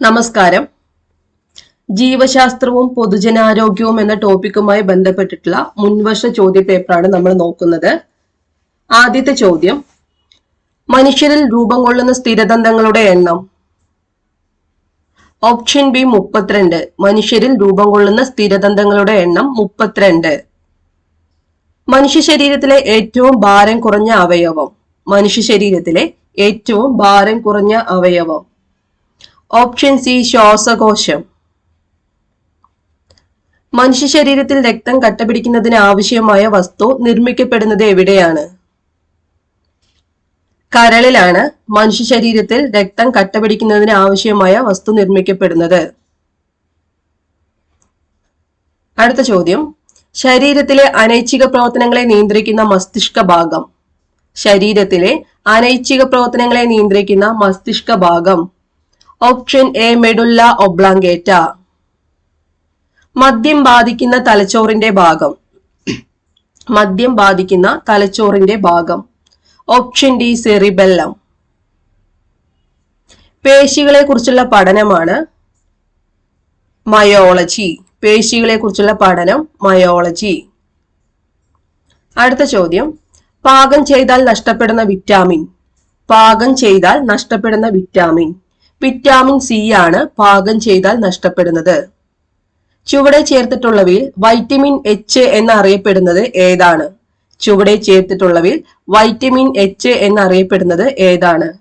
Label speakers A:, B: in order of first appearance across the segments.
A: നമസ്കാരം. ജീവശാസ്ത്രവും പൊതുജനാരോഗ്യവും എന്ന ടോപ്പിക്കുമായി ബന്ധപ്പെട്ടിട്ടുള്ള മുൻവർഷ ചോദ്യ പേപ്പറാണ് നമ്മൾ നോക്കുന്നത്. ആദ്യത്തെ ചോദ്യം മനുഷ്യരിൽ രൂപം കൊള്ളുന്ന സ്ഥിരദന്തങ്ങളുടെ എണ്ണം. ഓപ്ഷൻ ബി മുപ്പത്തിരണ്ട് മനുഷ്യരിൽ രൂപം കൊള്ളുന്ന സ്ഥിരദന്തങ്ങളുടെ എണ്ണം മുപ്പത്തിരണ്ട്. മനുഷ്യ ശരീരത്തിലെ ഏറ്റവും ഭാരം കുറഞ്ഞ അവയവം. മനുഷ്യ ശരീരത്തിലെ ഏറ്റവും ഭാരം കുറഞ്ഞ അവയവം. ഓപ്ഷൻ സി ശ്വാസകോശം. മനുഷ്യ ശരീരത്തിൽ രക്തം കട്ടപിടിക്കുന്നതിന് ആവശ്യമായ വസ്തു നിർമ്മിക്കപ്പെടുന്നത് എവിടെയാണ്? കരളിലാണ് മനുഷ്യ ശരീരത്തിൽ രക്തം കട്ടപിടിക്കുന്നതിന് ആവശ്യമായ വസ്തു നിർമ്മിക്കപ്പെടുന്നത്. അടുത്ത ചോദ്യം. ശരീരത്തിലെ അനൈച്ഛിക പ്രവർത്തനങ്ങളെ നിയന്ത്രിക്കുന്ന മസ്തിഷ്ക ഭാഗം. ശരീരത്തിലെ അനൈച്ഛിക പ്രവർത്തനങ്ങളെ നിയന്ത്രിക്കുന്ന മസ്തിഷ്ക ഭാഗം. Option A medulla oblongata. മദ്യം ബാധിക്കുന്ന തലച്ചോറിന്റെ ഭാഗം. മദ്യം ബാധിക്കുന്ന തലച്ചോറിന്റെ ഭാഗം. Option D cerebellum. പേശികളെ കുറിച്ചുള്ള പഠനമാണ് മയോളജി. പേശികളെ കുറിച്ചുള്ള പഠനം മയോളജി. അടുത്ത ചോദ്യം. പാകം ചെയ്താൽ നഷ്ടപ്പെടുന്ന വിറ്റാമിൻ. പാകം ചെയ്താൽ നഷ്ടപ്പെടുന്ന വിറ്റാമിൻ. വിറ്റാമിൻ സി ആണ് പാകം ചെയ്താൽ നഷ്ടപ്പെടുന്നത്. ചുവടെ ചേർത്തിട്ടുള്ളവയിൽ വൈറ്റമിൻ എച്ച് എന്നറിയപ്പെടുന്നത് ഏതാണ്? ചുവടെ ചേർത്തിട്ടുള്ളവയിൽ വൈറ്റമിൻ എച്ച് എന്നറിയപ്പെടുന്നത് ഏതാണ്?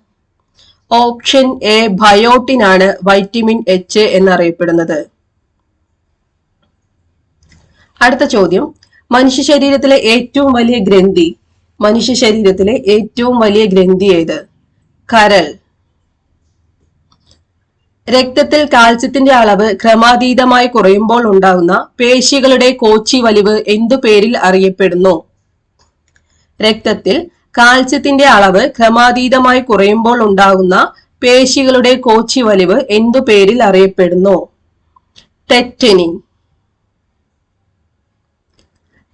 A: ഓപ്ഷൻ എ ബയോട്ടിൻ ആണ് വൈറ്റമിൻ എച്ച് എന്നറിയപ്പെടുന്നത്. അടുത്ത ചോദ്യം. മനുഷ്യ ശരീരത്തിലെ ഏറ്റവും വലിയ ഗ്രന്ഥി. മനുഷ്യ ശരീരത്തിലെ ഏറ്റവും വലിയ ഗ്രന്ഥി ഏത്? കരൾ. രക്തത്തിൽ കാൽസ്യത്തിന്റെ അളവ് ക്രമാതീതമായി കുറയുമ്പോൾ ഉണ്ടാകുന്ന പേശികളുടെ കോച്ചി വലിവ് എന്തു പേരിൽ അറിയപ്പെടുന്നു? രക്തത്തിൽ കാൽസ്യത്തിന്റെ അളവ് ക്രമാതീതമായി കുറയുമ്പോൾ ഉണ്ടാകുന്ന പേശികളുടെ കോച്ചി വലിവ് എന്തു പേരിൽ അറിയപ്പെടുന്നു? ടെറ്റനിൻ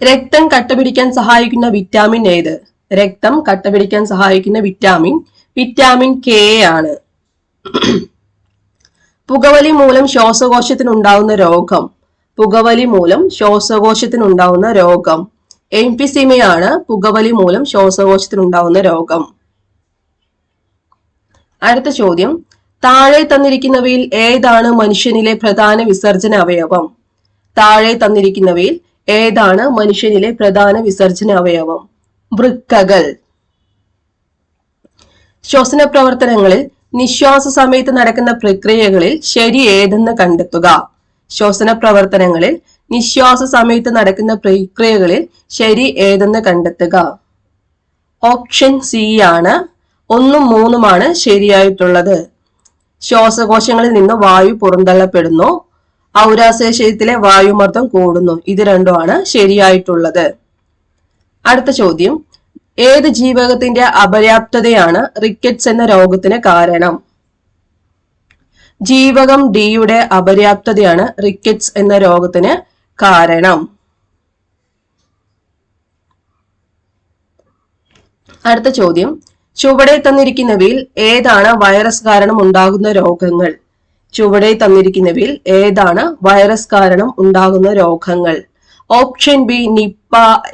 A: രക്തം കട്ടപിടിക്കാൻ സഹായിക്കുന്ന വിറ്റാമിൻ ഏത്? രക്തം കട്ടപിടിക്കാൻ സഹായിക്കുന്ന വിറ്റാമിൻ വിറ്റാമിൻ കെ ആണ്. പുകവലി മൂലം ശ്വാസകോശത്തിനുണ്ടാവുന്ന രോഗം. പുകവലി മൂലം ശ്വാസകോശത്തിനുണ്ടാവുന്ന രോഗം. എംപിസിമയാണ് പുകവലി മൂലം ശ്വാസകോശത്തിനുണ്ടാവുന്ന രോഗം. അടുത്ത ചോദ്യം. താഴെ തന്നിരിക്കുന്നവയിൽ ഏതാണ് മനുഷ്യനിലെ പ്രധാന വിസർജന അവയവം? താഴെ തന്നിരിക്കുന്നവയിൽ ഏതാണ് മനുഷ്യനിലെ പ്രധാന വിസർജന അവയവം? വൃക്കകൾ. ശ്വസന പ്രവർത്തനങ്ങളിൽ നിശ്വാസ സമയത്ത് നടക്കുന്ന പ്രക്രിയകളിൽ ശരി ഏതെന്ന് കണ്ടെത്തുക. ശ്വസന പ്രവർത്തനങ്ങളിൽ നിശ്വാസ സമയത്ത് നടക്കുന്ന പ്രക്രിയകളിൽ ശരി ഏതെന്ന് കണ്ടെത്തുക. ഓപ്ഷൻ സി ആണ്. ഒന്നും മൂന്നുമാണ് ശരിയായിട്ടുള്ളത്. ശ്വാസകോശങ്ങളിൽ നിന്ന് വായു പുറന്തള്ളപ്പെടുന്നു. ഔരാശയത്തിലെ വായുമർദ്ദം കൂടുന്നു. ഇത് രണ്ടുമാണ് ശരിയായിട്ടുള്ളത്. അടുത്ത ചോദ്യം. ഏത് ജീവകത്തിന്റെ അപര്യാപ്തതയാണ് റിക്കറ്റ്സ് എന്ന രോഗത്തിന് കാരണം? ജീവകം ഡിയുടെ അപര്യാപ്തതയാണ് റിക്കറ്റ്സ് എന്ന രോഗത്തിന് കാരണം. അടുത്ത ചോദ്യം. ചുവടെ തന്നിരിക്കുന്നവയിൽ ഏതാണ് വൈറസ് കാരണം ഉണ്ടാകുന്ന രോഗങ്ങൾ? ചുവടെ തന്നിരിക്കുന്നവയിൽ ഏതാണ് വൈറസ് കാരണം ഉണ്ടാകുന്ന രോഗങ്ങൾ? ഓപ്ഷൻ ബി നിപ്പ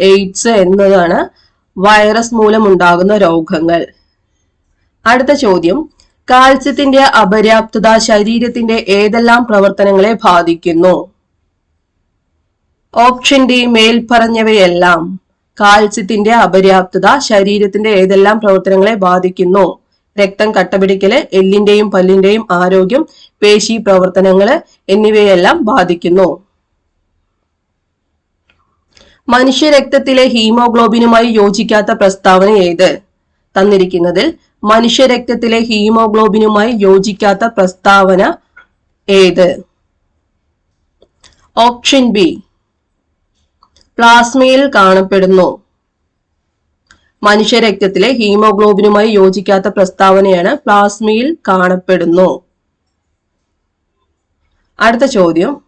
A: എയ്ഡ്സ് എന്നതാണ് വൈറസ് മൂലമുണ്ടാകുന്ന രോഗങ്ങൾ. അടുത്ത ചോദ്യം. കാൽസ്യത്തിന്റെ അപര്യാപ്തത ശരീരത്തിന്റെ ഏതെല്ലാം പ്രവർത്തനങ്ങളെ ബാധിക്കുന്നു? ഓപ്ഷൻ ഡി മേൽപ്പറഞ്ഞവയെല്ലാം. കാൽസ്യത്തിന്റെ അപര്യാപ്തത ശരീരത്തിന്റെ ഏതെല്ലാം പ്രവർത്തനങ്ങളെ ബാധിക്കുന്നു? രക്തം കട്ടപിടിക്കൽ എല്ലിന്റെയും പല്ലിന്റെയും ആരോഗ്യം പേശി പ്രവർത്തനങ്ങൾ എന്നിവയെല്ലാം ബാധിക്കുന്നു. മനുഷ്യ രക്തത്തിലെ ഹീമോഗ്ലോബിനുമായി യോജിക്കാത്ത പ്രസ്താവന ഏത് തന്നിരിക്കുന്നതിൽ മനുഷ്യ രക്തത്തിലെ ഹീമോഗ്ലോബിനുമായി യോജിക്കാത്ത പ്രസ്താവന ഏത്? Option B. പ്ലാസ്മയിൽ കാണപ്പെടുന്നു. മനുഷ്യരക്തത്തിലെ ഹീമോഗ്ലോബിനുമായി യോജിക്കാത്ത പ്രസ്താവനയാണ് പ്ലാസ്മയിൽ കാണപ്പെടുന്നു. അടുത്ത ചോദ്യം.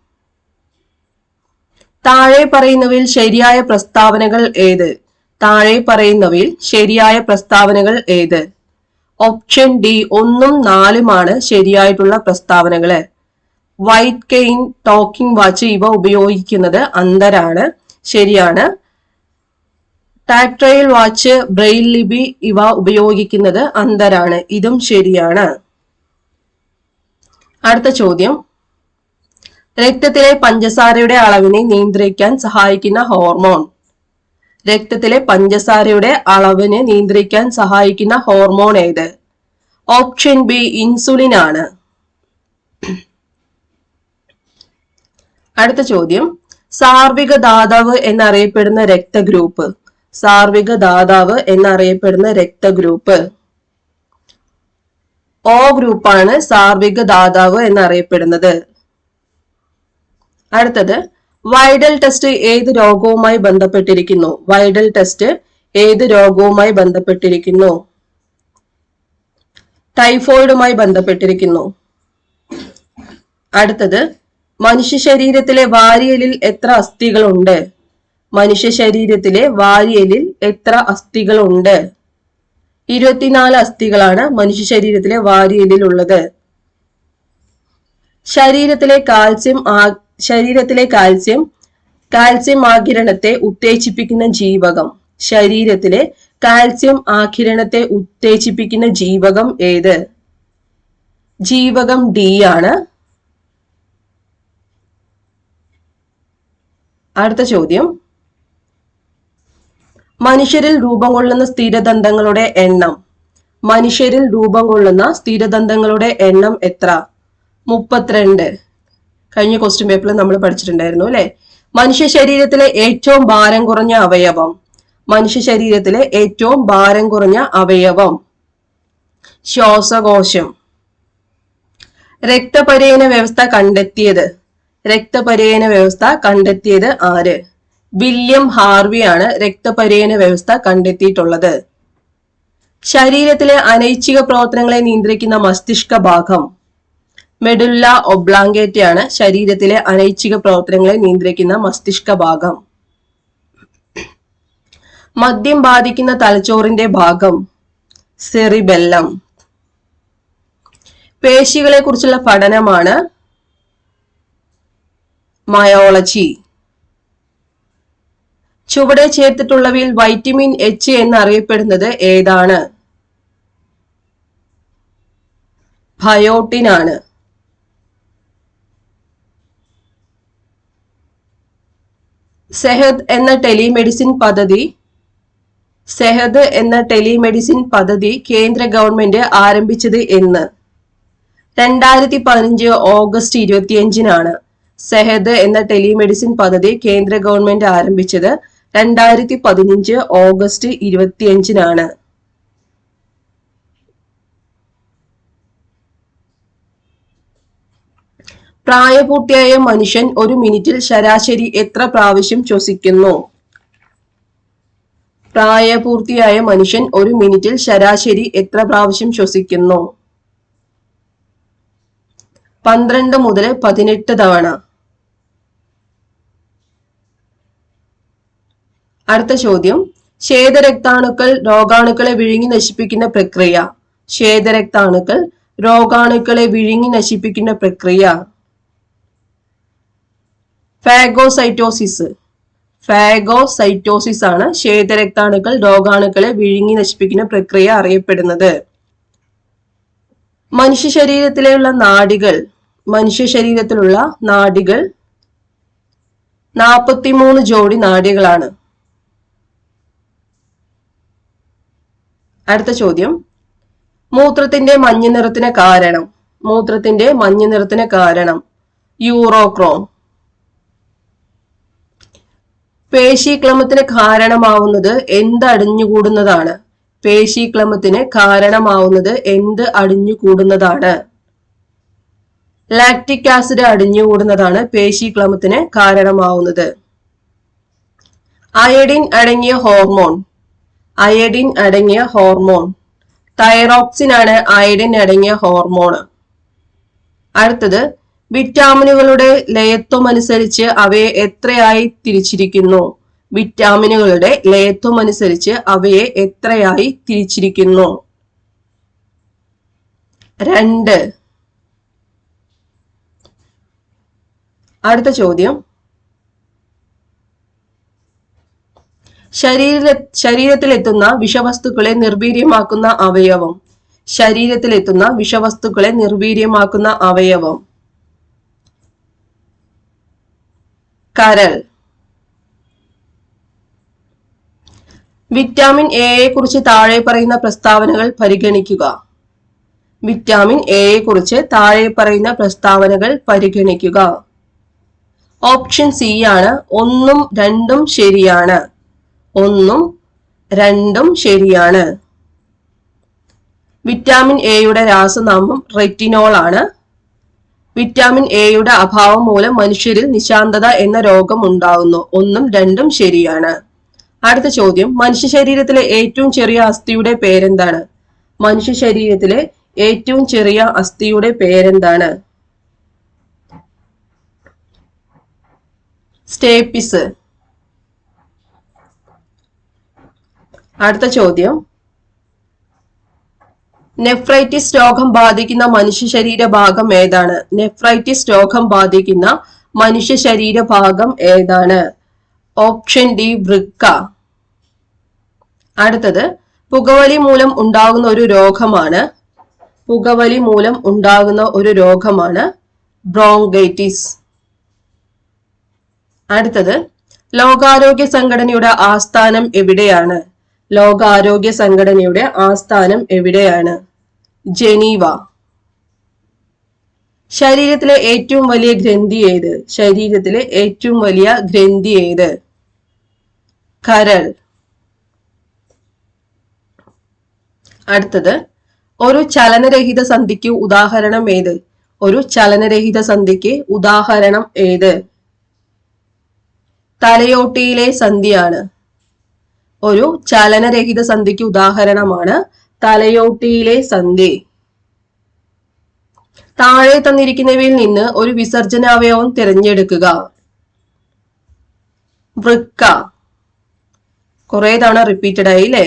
A: താഴെ പറയുന്നവയിൽ ശരിയായ പ്രസ്താവനകൾ ഏത്? താഴെ പറയുന്നവയിൽ ശരിയായ പ്രസ്താവനകൾ ഏത്? ഓപ്ഷൻ ഡി ഒന്നും നാലുമാണ് ശരിയായിട്ടുള്ള പ്രസ്താവനകൾ വൈറ്റ് കെയിൻ ടോക്കിംഗ് വാച്ച് ഇവ ഉപയോഗിക്കുന്നത് അന്തരാണ് ശരിയാണ്. ടാക്ടൈൽ വാച്ച് ബ്രെയിൽ ലിപി ഇവ ഉപയോഗിക്കുന്നത് അന്തരാണ് ഇതും ശരിയാണ്. അടുത്ത ചോദ്യം. രക്തത്തിലെ പഞ്ചസാരയുടെ അളവിനെ നിയന്ത്രിക്കാൻ സഹായിക്കുന്ന ഹോർമോൺ. രക്തത്തിലെ പഞ്ചസാരയുടെ അളവിനെ നിയന്ത്രിക്കാൻ സഹായിക്കുന്ന ഹോർമോൺ ഏത്? ഓപ്ഷൻ ബി ഇൻസുലിൻ ആണ്. അടുത്ത ചോദ്യം. സാർവിക ദാതാവ് എന്നറിയപ്പെടുന്ന രക്തഗ്രൂപ്പ്. സാർവിക ദാതാവ് എന്നറിയപ്പെടുന്ന രക്തഗ്രൂപ്പ്. ഓ ഗ്രൂപ്പാണ് സാർവിക ദാതാവ് എന്നറിയപ്പെടുന്നത്. അടുത്തത് വൈഡൽ ടെസ്റ്റ് ഏത് രോഗവുമായി ബന്ധപ്പെട്ടിരിക്കുന്നു? വൈഡൽ ടെസ്റ്റ് ഏത് രോഗവുമായി ബന്ധപ്പെട്ടിരിക്കുന്നു? ടൈഫോയിഡുമായി ബന്ധപ്പെട്ടിരിക്കുന്നു. അടുത്തത് മനുഷ്യ ശരീരത്തിലെ വാരിയലിൽ എത്ര അസ്ഥികളുണ്ട്? മനുഷ്യ ശരീരത്തിലെ വാരിയലിൽ എത്ര അസ്ഥികളുണ്ട്? ഇരുപത്തിനാല് അസ്ഥികളാണ് മനുഷ്യ ശരീരത്തിലെ വാരിയലിൽ ഉള്ളത് ശരീരത്തിലെ കാൽസ്യം ശരീരത്തിലെ കാൽസ്യം കാൽസ്യം ആകിരണത്തെ ഉത്തേജിപ്പിക്കുന്ന ജീവകം. ശരീരത്തിലെ കാൽസ്യം ആകിരണത്തെ ഉത്തേജിപ്പിക്കുന്ന ജീവകം ഏത്? ജീവകം ഡി ആണ്. അടുത്ത ചോദ്യം. മനുഷ്യരിൽ രൂപം കൊള്ളുന്ന സ്ഥിരദന്തങ്ങളുടെ എണ്ണം. മനുഷ്യരിൽ രൂപം കൊള്ളുന്ന സ്ഥിരദന്തങ്ങളുടെ എണ്ണം എത്ര? മുപ്പത്തിരണ്ട്. കഴിഞ്ഞ ക്വസ്റ്റ്യൻ പേപ്പറിൽ നമ്മൾ പഠിച്ചിട്ടുണ്ടായിരുന്നു അല്ലെ? മനുഷ്യ ശരീരത്തിലെ ഏറ്റവും ഭാരം കുറഞ്ഞ അവയവം. മനുഷ്യ ശരീരത്തിലെ ഏറ്റവും ഭാരം കുറഞ്ഞ അവയവം. ശ്വാസകോശം. രക്തപരേന വ്യവസ്ഥ കണ്ടെത്തിയത്. രക്തപരേന വ്യവസ്ഥ കണ്ടെത്തിയത് ആര്? വില്യം ഹാർവിയാണ് രക്തപരേന വ്യവസ്ഥ കണ്ടെത്തിയിട്ടുള്ളത്. ശരീരത്തിലെ അനൈച്ഛിക പ്രവർത്തനങ്ങളെ നിയന്ത്രിക്കുന്ന മസ്തിഷ്ക ഭാഗം. മെഡുല്ല ഒബ്ലാങ്കേറ്റയാണ് ശരീരത്തിലെ അനൈച്ഛിക പ്രവർത്തനങ്ങളെ നിയന്ത്രിക്കുന്ന മസ്തിഷ്ക ഭാഗം. മദ്യം ബാധിക്കുന്ന തലച്ചോറിന്റെ ഭാഗം സെറിബെല്ലം. പേശികളെ കുറിച്ചുള്ള പഠനമാണ് മയോളജി. ചുവടെ ചേർത്തിട്ടുള്ളവയിൽ വൈറ്റമിൻ എച്ച് എന്നറിയപ്പെടുന്നത് ഏതാണ്? ഭയോട്ടിനാണ് ആണ്. സെഹദ് എന്ന ടെലിമെഡിസിൻ പദ്ധതി സെഹദ് എന്ന ടെലിമെഡിസിൻ പദ്ധതി കേന്ദ്ര ഗവൺമെന്റ് ആരംഭിച്ചത് എന്ന്. രണ്ടായിരത്തി പതിനഞ്ച് ഓഗസ്റ്റ് ഇരുപത്തിയഞ്ചിനാണ് സെഹദ് എന്ന ടെലിമെഡിസിൻ പദ്ധതി കേന്ദ്ര ഗവൺമെന്റ് ആരംഭിച്ചത് രണ്ടായിരത്തി പതിനഞ്ച് ഓഗസ്റ്റ് ഇരുപത്തിയഞ്ചിനാണ്. പ്രായപൂർത്തിയായ മനുഷ്യൻ ഒരു മിനിറ്റിൽ ശരാശരി എത്ര പ്രാവശ്യം ശ്വസിക്കുന്നു? പ്രായപൂർത്തിയായ മനുഷ്യൻ ഒരു മിനിറ്റിൽ ശരാശരി എത്ര പ്രാവശ്യം ശ്വസിക്കുന്നു? പന്ത്രണ്ട് മുതൽ പതിനെട്ട് തവണ. അടുത്ത ചോദ്യം. ശ്വേതരക്താണുക്കൾ രോഗാണുക്കളെ വിഴുങ്ങി നശിപ്പിക്കുന്ന പ്രക്രിയ. ശ്വേതരക്താണുക്കൾ രോഗാണുക്കളെ വിഴുങ്ങി നശിപ്പിക്കുന്ന പ്രക്രിയ. ഫാഗോസൈറ്റോസിസ്. ഫാഗോസൈറ്റോസിസ് ആണ് ശ്വേതരക്താണുക്കൾ രോഗാണുക്കളെ വിഴുങ്ങി നശിപ്പിക്കുന്ന പ്രക്രിയ അറിയപ്പെടുന്നത്. മനുഷ്യ ശരീരത്തിലുള്ള നാഡികൾ മനുഷ്യ ശരീരത്തിലുള്ള നാഡികൾ നാൽപ്പത്തിമൂന്ന് ജോഡി നാഡികളാണ് അടുത്ത ചോദ്യം. മൂത്രത്തിന്റെ മഞ്ഞ നിറത്തിന് കാരണം. മൂത്രത്തിന്റെ മഞ്ഞ നിറത്തിന് കാരണം. യൂറോക്രോം. പേശീക്ലമത്തിന് കാരണമാവുന്നത് എന്ത് അടിഞ്ഞുകൂടുന്നതാണ്? പേശീക്ലമത്തിന് കാരണമാവുന്നത് എന്ത് അടിഞ്ഞുകൂടുന്നതാണ്? ലാക്റ്റിക് ആസിഡ് അടിഞ്ഞുകൂടുന്നതാണ് പേശീക്ലമത്തിന് കാരണമാവുന്നത്. അയഡിൻ അടങ്ങിയ ഹോർമോൺ. അയഡിൻ അടങ്ങിയ ഹോർമോൺ. തൈറോക്സിൻ ആണ് അയഡിൻ അടങ്ങിയ ഹോർമോൺ അടുത്തത് വിറ്റാമിനുകളുടെ ലയത്വം അനുസരിച്ച് അവയെ എത്രയായി തിരിച്ചിരിക്കുന്നു? വിറ്റാമിനുകളുടെ ലയത്വം അനുസരിച്ച് അവയെ എത്രയായി തിരിച്ചിരിക്കുന്നു? രണ്ട്. അടുത്ത ചോദ്യം. ശരീര ശരീരത്തിലെത്തുന്ന വിഷവസ്തുക്കളെ നിർവീര്യമാക്കുന്ന അവയവം. ശരീരത്തിലെത്തുന്ന വിഷവസ്തുക്കളെ നിർവീര്യമാക്കുന്ന അവയവം. കരൾ. വിറ്റാമിൻ എയെ കുറിച്ച് താഴെ പറയുന്ന പ്രസ്താവനകൾ പരിഗണിക്കുക. വിറ്റാമിൻ എയെ കുറിച്ച് താഴെ പറയുന്ന പ്രസ്താവനകൾ പരിഗണിക്കുക. ഓപ്ഷൻ സി ആണ് ഒന്നും രണ്ടും ശരിയാണ്. ഒന്നും രണ്ടും ശരിയാണ്. വിറ്റാമിൻ എയുടെ രാസനാമം റെറ്റിനോൾ ആണ്. വിറ്റാമിൻ എയുടെ അഭാവം മൂലം മനുഷ്യരിൽ നിശാന്തത എന്ന രോഗം ഉണ്ടാകുന്നു ഒന്നും രണ്ടും ശരിയാണ്. അടുത്ത ചോദ്യം. മനുഷ്യ ശരീരത്തിലെ ഏറ്റവും ചെറിയ അസ്ഥിയുടെ പേരെന്താണ്? മനുഷ്യ ശരീരത്തിലെ ഏറ്റവും ചെറിയ അസ്ഥിയുടെ പേരെന്താണ്? സ്റ്റേപ്പിസ്. അടുത്ത ചോദ്യം. നെഫ്രൈറ്റിസ് രോഗം ബാധിക്കുന്ന മനുഷ്യ ശരീര ഭാഗം ഏതാണ്? നെഫ്രൈറ്റിസ് രോഗം ബാധിക്കുന്ന മനുഷ്യ ശരീര ഭാഗം ഏതാണ്? ഓപ്ഷൻ ഡി വൃക്ക. അടുത്തത് പുകവലി മൂലം ഉണ്ടാകുന്ന ഒരു രോഗമാണ്. പുകവലി മൂലം ഉണ്ടാകുന്ന ഒരു രോഗമാണ് ബ്രോങ്കൈറ്റിസ്. അടുത്തത് ലോകാരോഗ്യ സംഘടനയുടെ ആസ്ഥാനം എവിടെയാണ്? ലോകാരോഗ്യ സംഘടനയുടെ ആസ്ഥാനം എവിടെയാണ്? ജനീവ. ശരീരത്തിലെ ഏറ്റവും വലിയ ഗ്രന്ഥി ഏത്? ശരീരത്തിലെ ഏറ്റവും വലിയ ഗ്രന്ഥി ഏത്? കരൾ. അടുത്തത് ഒരു ചലനരഹിത സന്ധിക്ക് ഉദാഹരണം ഏത്? ഒരു ചലനരഹിത സന്ധിക്ക് ഉദാഹരണം ഏത്? തലയോട്ടിയിലെ സന്ധിയാണ്. ഒരു ചലനരഹിത സന്ധിക്ക് ഉദാഹരണമാണ് തലയോട്ടിയിലെ സന്ധി താഴെ തന്നിരിക്കുന്നവയിൽ നിന്ന് ഒരു വിസർജനാവയവം തിരഞ്ഞെടുക്കുക. വൃക്ക. കുറെ തവണ റിപ്പീറ്റഡ് ആയി അല്ലേ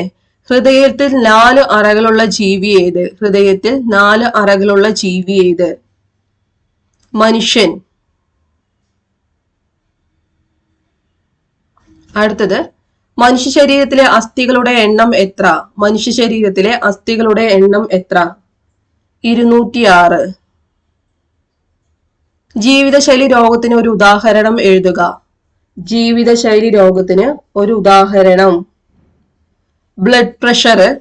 A: ഹൃദയത്തിൽ നാല് അറകളുള്ള ജീവി ഏത്? ഹൃദയത്തിൽ നാല് അറകളുള്ള ജീവി ഏത്? മനുഷ്യൻ. അടുത്തത് മനുഷ്യ ശരീരത്തിലെ അസ്ഥികളുടെ എണ്ണം എത്ര? മനുഷ്യ ശരീരത്തിലെ അസ്ഥികളുടെ എണ്ണം എത്ര? ഇരുന്നൂറ്റിയാറ്. ജീവിതശൈലി രോഗത്തിന് ഒരു ഉദാഹരണം എഴുതുക. ജീവിതശൈലി രോഗത്തിന് ഒരു ഉദാഹരണം. ബ്ലഡ് പ്രഷർ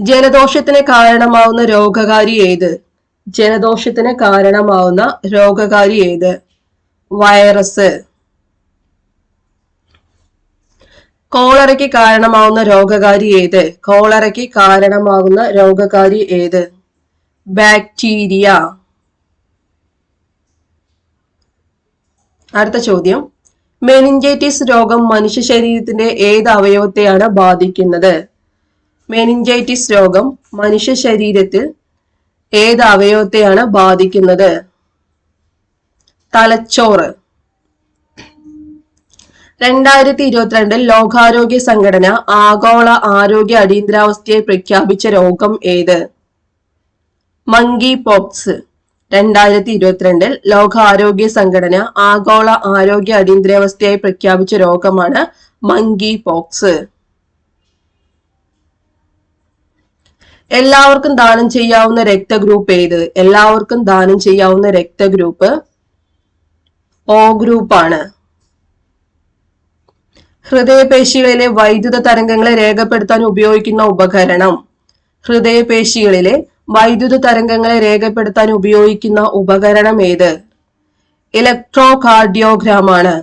A: ജലദോഷത്തിന് കാരണമാവുന്ന രോഗകാരി ഏത്? ജലദോഷത്തിന് കാരണമാവുന്ന രോഗകാരി ഏത്? വൈറസ്. കോളറയ്ക്ക് കാരണമാവുന്ന രോഗകാരി ഏത്? കോളറയ്ക്ക് കാരണമാകുന്ന രോഗകാരി ഏത്? ബാക്ടീരിയ. അടുത്ത ചോദ്യം. മെനിഞ്ചൈറ്റിസ് രോഗം മനുഷ്യ ശരീരത്തിന്റെ ഏത് അവയവത്തെയാണ് ബാധിക്കുന്നത്? മെനിഞ്ചൈറ്റിസ് രോഗം മനുഷ്യ ശരീരത്തിൽ ഏത് അവയവത്തെയാണ് ബാധിക്കുന്നത്? തലച്ചോറ്. രണ്ടായിരത്തി ഇരുപത്തിരണ്ടിൽ ലോകാരോഗ്യ സംഘടന ആഗോള ആരോഗ്യ അടിയന്തരാവസ്ഥയെ പ്രഖ്യാപിച്ച രോഗം ഏത്? മങ്കി പോക്സ് രണ്ടായിരത്തി ഇരുപത്തിരണ്ടിൽ ലോകാരോഗ്യ സംഘടന ആഗോള ആരോഗ്യ അടിയന്തരാവസ്ഥയായി പ്രഖ്യാപിച്ച രോഗമാണ് മങ്കി പോക്സ് എല്ലാവർക്കും ദാനം ചെയ്യാവുന്ന രക്തഗ്രൂപ്പ് ഏത്? എല്ലാവർക്കും ദാനം ചെയ്യാവുന്ന രക്തഗ്രൂപ്പ്? ഓ ഗ്രൂപ്പാണ് ഹൃദയപേശികളിലെ വൈദ്യുത തരംഗങ്ങളെ രേഖപ്പെടുത്താൻ ഉപയോഗിക്കുന്ന ഉപകരണം. ഹൃദയപേശികളിലെ വൈദ്യുത തരംഗങ്ങളെ രേഖപ്പെടുത്താൻ ഉപയോഗിക്കുന്ന ഉപകരണം ഏത്? ഇലക്ട്രോ കാർഡിയോഗ്രാം ആണ്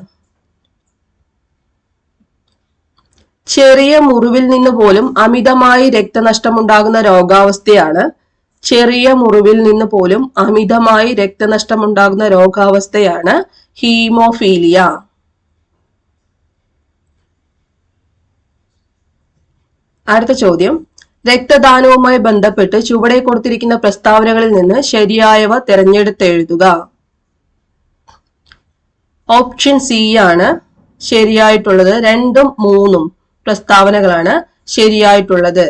A: ചെറിയ മുറിവിൽ നിന്ന് പോലും അമിതമായി രക്തനഷ്ടമുണ്ടാകുന്ന രോഗാവസ്ഥയാണ് ചെറിയ മുറിവിൽ നിന്ന് പോലും അമിതമായി രക്തനഷ്ടമുണ്ടാകുന്ന രോഗാവസ്ഥയാണ് ഹീമോഫീലിയ. അടുത്ത ചോദ്യം. രക്തദാനവുമായി ബന്ധപ്പെട്ട് ചുവടെ കൊടുത്തിരിക്കുന്ന പ്രസ്താവനകളിൽ നിന്ന് ശരിയായവ തിരഞ്ഞെടുത്തെഴുതുക ഓപ്ഷൻ സി ആണ് ശരിയായിട്ടുള്ളത്. രണ്ടും മൂന്നും പ്രസ്താവനകളാണ് ശരിയായിട്ടുള്ളത്.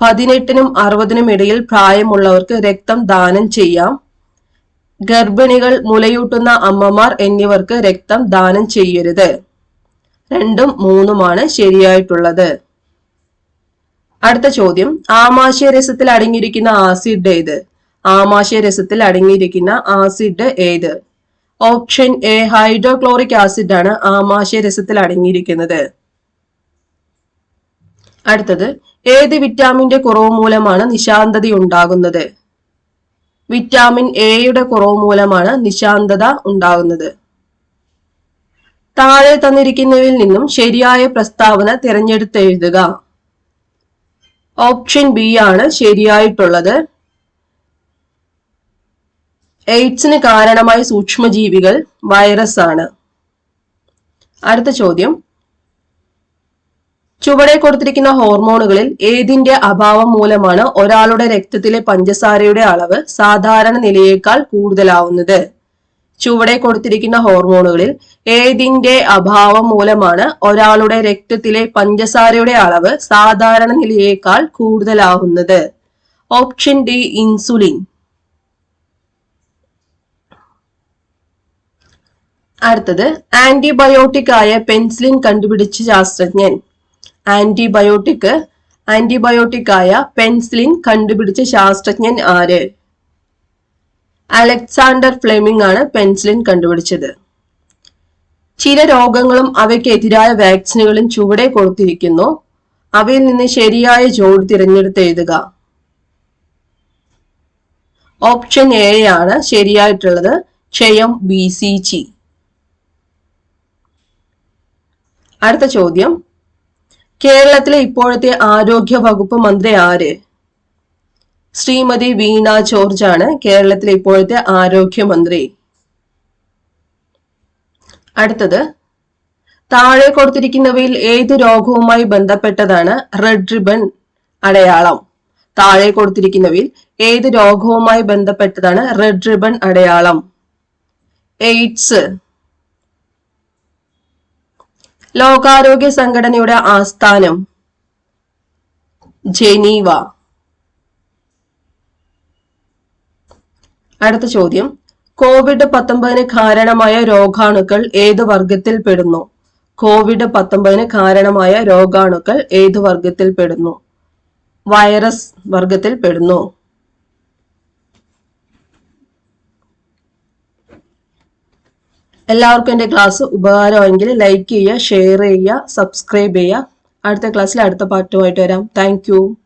A: പതിനെട്ടിനും അറുപതിനും ഇടയിൽ പ്രായമുള്ളവർക്ക് രക്തം ദാനം ചെയ്യാം. ഗർഭിണികൾ മുലയൂട്ടുന്ന അമ്മമാർ എന്നിവർക്ക് രക്തം ദാനം ചെയ്യരുത്. രണ്ടും മൂന്നുമാണ് ശരിയായിട്ടുള്ളത്. അടുത്ത ചോദ്യം. ആമാശയ രസത്തിൽ അടങ്ങിയിരിക്കുന്ന ആസിഡ് ഏത്? ആമാശയ രസത്തിൽ അടങ്ങിയിരിക്കുന്ന ആസിഡ് ഏത്? ഓപ്ഷൻ എ ഹൈഡ്രോക്ലോറിക് ആസിഡ് ആണ് ആമാശയ രസത്തിൽ അടങ്ങിയിരിക്കുന്നത്. അടുത്തത് ഏത് വിറ്റാമിന്റെ കുറവ് മൂലമാണ് നിശാന്തത ഉണ്ടാകുന്നത്? വിറ്റാമിൻ എയുടെ കുറവ് മൂലമാണ് നിശാന്തത ഉണ്ടാകുന്നത്. താഴെ തന്നിരിക്കുന്നവയിൽ നിന്നും ശരിയായ പ്രസ്താവന തിരഞ്ഞെടുത്തെഴുതുക. ഓപ്ഷൻ ബി ആണ് ശരിയായിട്ടുള്ളത്. എയ്ഡ്സിന് കാരണമായ സൂക്ഷ്മജീവികൾ വൈറസ് ആണ്. അടുത്ത ചോദ്യം. ചുവടെ കൊടുത്തിരിക്കുന്ന ഹോർമോണുകളിൽ ഏതിന്റെ അഭാവം മൂലമാണ് ഒരാളുടെ രക്തത്തിലെ പഞ്ചസാരയുടെ അളവ് സാധാരണ നിലയേക്കാൾ കൂടുതലാവുന്നത്? ചുവടെ കൊടുത്തിരിക്കുന്ന ഹോർമോണുകളിൽ ഏതിന്റെ അഭാവം മൂലമാണ് ഒരാളുടെ രക്തത്തിലെ പഞ്ചസാരയുടെ അളവ് സാധാരണ നിലയേക്കാൾ കൂടുതലാവുന്നത്? Option D insulin. അടുത്തത് ആന്റിബയോട്ടിക് ആയ പെൻസിലിൻ കണ്ടുപിടിച്ച ശാസ്ത്രജ്ഞൻ. ആന്റിബയോട്ടിക് ആന്റിബയോട്ടിക് ആയ പെൻസിലിൻ കണ്ടുപിടിച്ച ശാസ്ത്രജ്ഞൻ ആര്? അലക്സാണ്ടർ ഫ്ലെമിംഗ് ആണ് പെൻസിലിൻ കണ്ടുപിടിച്ചത്. ചില രോഗങ്ങളും അവയ്ക്കെതിരായ വാക്സിനുകളും ചുവടെ കൊടുത്തിരിക്കുന്നു. അവയിൽ നിന്ന് ശരിയായ ജോഡി തിരഞ്ഞെടുത്ത് എഴുതുക. ഓപ്ഷൻ എ ആണ് ശരിയായിട്ടുള്ളത്. ക്ഷയം ബി സി ജി. അടുത്ത ചോദ്യം. കേരളത്തിലെ ഇപ്പോഴത്തെ ആരോഗ്യ വകുപ്പ് മന്ത്രി ആര്? ശ്രീമതി വീണ ജോർജ് ആണ് കേരളത്തിലെ ഇപ്പോഴത്തെ ആരോഗ്യമന്ത്രി. അടുത്തത് താഴെ കൊടുത്തിരിക്കുന്നവയിൽ ഏത് രോഗവുമായി ബന്ധപ്പെട്ടതാണ് റെഡ് റിബൺ അടയാളം. താഴെ കൊടുത്തിരിക്കുന്നവയിൽ ഏത് രോഗവുമായി ബന്ധപ്പെട്ടതാണ് റെഡ് റിബൺ അടയാളം. എയ്ഡ്സ്. ലോകാരോഗ്യ സംഘടനയുടെ ആസ്ഥാനം ജനീവ. അടുത്ത ചോദ്യം. കോവിഡ് പത്തൊമ്പതിന് കാരണമായ രോഗാണുക്കൾ ഏത് വർഗത്തിൽ പെടുന്നു? കോവിഡ് പത്തൊമ്പതിന് കാരണമായ രോഗാണുക്കൾ ഏത് വർഗത്തിൽ പെടുന്നു? വൈറസ് വർഗത്തിൽ പെടുന്നു. എല്ലാവർക്കും എന്റെ ക്ലാസ് ഉപകാരമെങ്കിൽ ലൈക്ക് ചെയ്യുക ഷെയർ ചെയ്യുക സബ്സ്ക്രൈബ് ചെയ്യുക. അടുത്ത ക്ലാസ്സിൽ അടുത്ത പാട്ടുമായിട്ട് വരാം. താങ്ക്